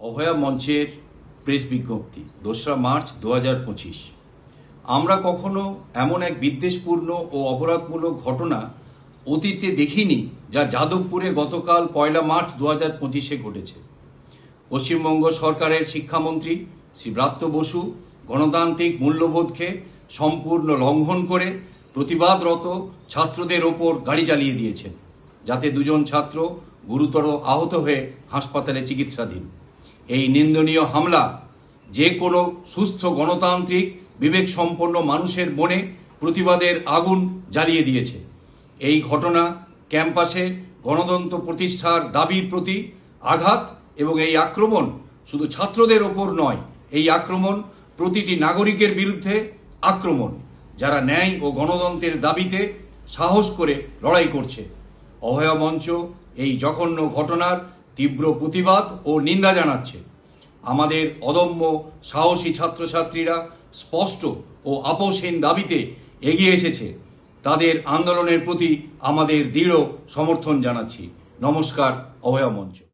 অভয়া মঞ্চের প্রেস বিজ্ঞপ্তি, দোসরা মার্চ দু আমরা কখনো এমন এক বিদ্বেষপূর্ণ ও অপরাধমূলক ঘটনা অতীতে দেখিনি যা যাদবপুরে গতকাল পয়লা মার্চ দু হাজার পঁচিশে ঘটেছে। পশ্চিমবঙ্গ সরকারের শিক্ষামন্ত্রী শ্রী ব্রাত্য বসু গণতান্ত্রিক মূল্যবোধকে সম্পূর্ণ লঙ্ঘন করে প্রতিবাদরত ছাত্রদের ওপর গাড়ি চালিয়ে দিয়েছেন, যাতে দুজন ছাত্র গুরুতর আহত হয়ে হাসপাতালে চিকিৎসাধীন। এই নিন্দনীয় হামলা যে কোনো সুস্থ গণতান্ত্রিক বিবেক সম্পন্ন মানুষের মনে প্রতিবাদের আগুন জ্বালিয়ে দিয়েছে। এই ঘটনা ক্যাম্পাসে গণতন্ত্র প্রতিষ্ঠার দাবির প্রতি আঘাত এবং এই আক্রমণ শুধু ছাত্রদের ওপর নয়, এই আক্রমণ প্রতিটি নাগরিকের বিরুদ্ধে আক্রমণ, যারা ন্যায় ও গণতন্ত্রের দাবিতে সাহস করে লড়াই করছে। অভয় মঞ্চ এই জঘন্য ঘটনার তীব্র প্রতিবাদ ও নিন্দা জানাচ্ছে। আমাদের অদম্য সাহসী ছাত্রছাত্রীরা স্পষ্ট ও আপোষহীন দাবিতে এগিয়ে এসেছে। তাদের আন্দোলনের প্রতি আমাদের দৃঢ় সমর্থন জানাচ্ছি। নমস্কার, অভয় মঞ্চ।